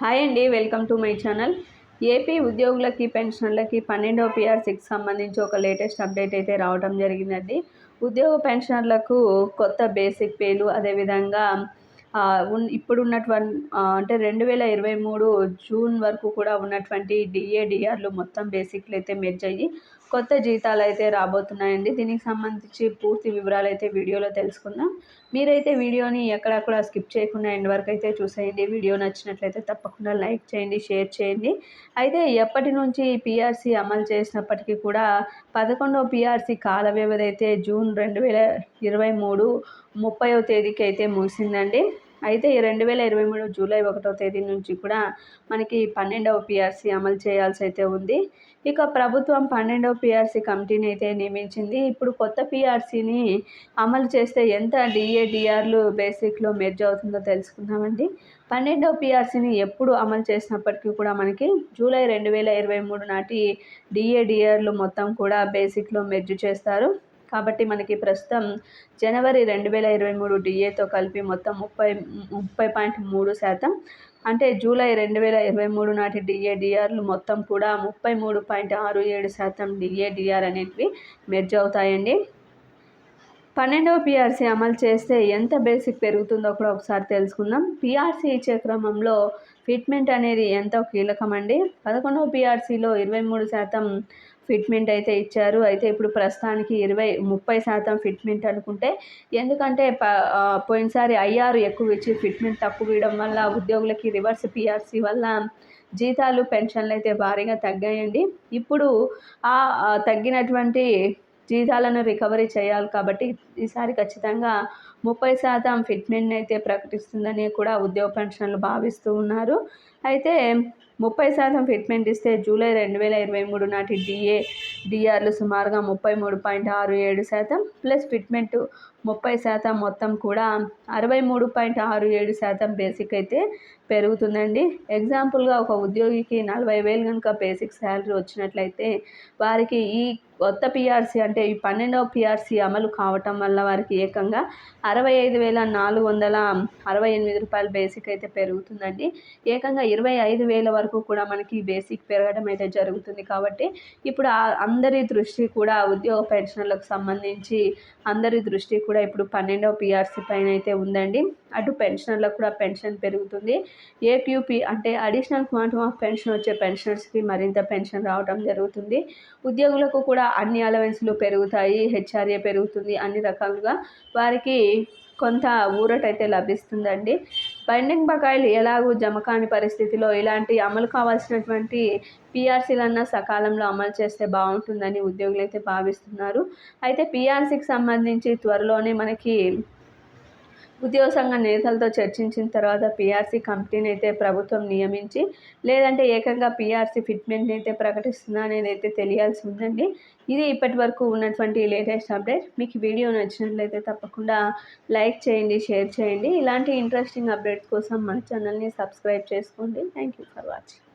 Hi అండి welcome to my channel. AP ఉద్యోగులకి పెన్షన్లకి పిఆర్ సిక్స్ సంబంధించి ఒక లేటెస్ట్ అప్డేట్ అయితే రావడం జరిగిందండి. ఉద్యోగ పెన్షనర్లకు కొత్త బేసిక్ పేలు అదేవిధంగా ఇప్పుడు ఉన్నటువంటి అంటే రెండు వేల ఇరవై మూడు జూన్ వరకు కూడా ఉన్నటువంటి డిఏ డిఆర్లు మొత్తం బేసిక్లు అయితే మెర్జ్ అయ్యి కొత్త జీతాలు అయితే రాబోతున్నాయండి. దీనికి సంబంధించి పూర్తి వివరాలు అయితే వీడియోలో తెలుసుకుందాం. మీరైతే వీడియోని ఎక్కడక్కడ స్కిప్ చేయకుండా ఎండ్ వరకు అయితే చూసేయండి. వీడియో నచ్చినట్లయితే తప్పకుండా లైక్ చేయండి షేర్ చేయండి. అయితే ఎప్పటి నుంచి పిఆర్సీ అమలు చేసినప్పటికీ కూడా పదకొండవ పిఆర్సీ కాల వ్యవధి అయితే జూన్ రెండు వేల ఇరవై మూడు ముప్పైవ తేదీకి అయితే ముగిసిందండి. అయితే ఈ రెండు వేల ఇరవై మూడు జూలై ఒకటో తేదీ నుంచి కూడా మనకి పన్నెండవ పిఆర్సీ అమలు చేయాల్సి అయితే ఉంది. ఇక ప్రభుత్వం పన్నెండవ పిఆర్సీ కమిటీని అయితే నియమించింది. ఇప్పుడు కొత్త పిఆర్సీని అమలు చేస్తే ఎంత డిఏడిఆర్లు బేసిక్లో మెర్జ్ అవుతుందో తెలుసుకుందామండి. పన్నెండవ పిఆర్సీని ఎప్పుడు అమలు చేసినప్పటికీ కూడా మనకి జూలై రెండు వేల ఇరవై మూడు నాటి డిఏడిఆర్లు మొత్తం కూడా బేసిక్లో మెర్జ్ చేస్తారు. కాబట్టి మనకి ప్రస్తుతం జనవరి రెండు వేల ఇరవై మూడు డిఏతో కలిపి మొత్తం ముప్పై ముప్పై పాయింట్ మూడు శాతం. అంటే జూలై రెండు వేల ఇరవై మూడు నాటి డిఏడిఆర్లు మొత్తం కూడా ముప్పై మూడు పాయింట్ ఆరు ఏడు శాతం డిఏడిఆర్ అనేటివి మెర్జ్ అవుతాయండి. పన్నెండవ పిఆర్సీ అమలు చేస్తే ఎంత బేసిక్ పెరుగుతుందో కూడా ఒకసారి తెలుసుకుందాం. పిఆర్సీ ఇచ్చే క్రమంలో ఫిట్మెంట్ అనేది ఎంతో కీలకం అండి. పదకొండవ పిఆర్సీలో ఇరవై మూడు శాతం ఫిట్మెంట్ అయితే ఇచ్చారు. అయితే ఇప్పుడు ప్రస్తుతానికి ఇరవై ముప్పై శాతం ఫిట్మెంట్ అనుకుంటే ఎందుకంటే ప పోయినసారి ఐఆర్ ఎక్కువ ఇచ్చి ఫిట్మెంట్ తక్కువ ఇవ్వడం వల్ల ఉద్యోగులకి రివర్స్ పిఆర్సీ వల్ల జీతాలు పెన్షన్లు అయితే భారీగా తగ్గాయండి. ఇప్పుడు ఆ తగ్గినటువంటి జీతాలను రికవరీ చేయాలి కాబట్టి ఈసారి ఖచ్చితంగా ముప్పై శాతం ఫిట్మెంట్ అయితే ప్రకటిస్తుందని కూడా ఉద్యోగ పెన్షన్లు భావిస్తూ ఉన్నారు. అయితే ముప్పై శాతం ఫిట్మెంట్ ఇస్తే జూలై రెండు వేల ఇరవై మూడు నాటి డిఏ డిఆర్లు సుమారుగా ముప్పై మూడు పాయింట్ ఆరు ఏడు శాతం ప్లస్ ఫిట్మెంట్ ముప్పై శాతం మొత్తం కూడా అరవై మూడు పాయింట్ ఆరు ఏడు శాతం బేసిక్ అయితే పెరుగుతుందండి. ఎగ్జాంపుల్గా ఒక ఉద్యోగికి నలభై వేలు కనుక బేసిక్ శాలరీ వచ్చినట్లయితే వారికి ఈ కొత్త పిఆర్సీ అంటే ఈ పన్నెండవ పిఆర్సీ అమలు కావటం వల్ల వారికి ఏకంగా అరవై ఐదు వేల నాలుగు వందల అరవై ఎనిమిది రూపాయలు బేసిక్ అయితే పెరుగుతుందండి. ఏకంగా ఇరవై ఐదు వేల వరకు కూడా మనకి బేసిక్ పెరగడం అయితే జరుగుతుంది కాబట్టి ఇప్పుడు అందరి దృష్టి కూడా ఉద్యోగ పెన్షన్లకు సంబంధించి అందరి దృష్టి కూడా ఇప్పుడు పన్నెండవ పిఆర్సీ పైన అయితే ఉందండి. అటు పెన్షనర్లకు కూడా పెన్షన్ పెరుగుతుంది. ఏక్యూపీ అంటే అడిషనల్ క్వాంటమ్ ఆఫ్ పెన్షన్ వచ్చే పెన్షనర్స్కి మరింత పెన్షన్ రావడం జరుగుతుంది. ఉద్యోగులకు కూడా అన్ని అలవెన్స్లు పెరుగుతాయి హెచ్ఆర్ఏ పెరుగుతుంది అన్ని రకాలుగా వారికి కొంత ఊరటైతే లభిస్తుందండి. పెండింగ్ బకాయిలు ఎలాగూ జమ కాని పరిస్థితిలో ఇలాంటి అమలు కావాల్సినటువంటి పిఆర్సీలన్నా సకాలంలో అమలు చేస్తే బాగుంటుందని ఉద్యోగులు అయితే భావిస్తున్నారు. అయితే పీఆర్సీకి సంబంధించి త్వరలోనే మనకి ఉద్యోగ సంఘ నేతలతో చర్చించిన తర్వాత పీఆర్సీ కంపెనీని అయితే ప్రభుత్వం నియమించి లేదంటే ఏకంగా పీఆర్సీ ఫిట్మెంట్ని అయితే ప్రకటిస్తుందా అనేది అయితే తెలియాల్సి ఉందండి. ఇది ఇప్పటి వరకు ఉన్నటువంటి లేటెస్ట్ అప్డేట్. మీకు వీడియో నచ్చినట్లయితే తప్పకుండా లైక్ చేయండి షేర్ చేయండి. ఇలాంటి ఇంట్రెస్టింగ్ అప్డేట్స్ కోసం మన ఛానల్ని సబ్స్క్రైబ్ చేసుకోండి. Thank you for watching.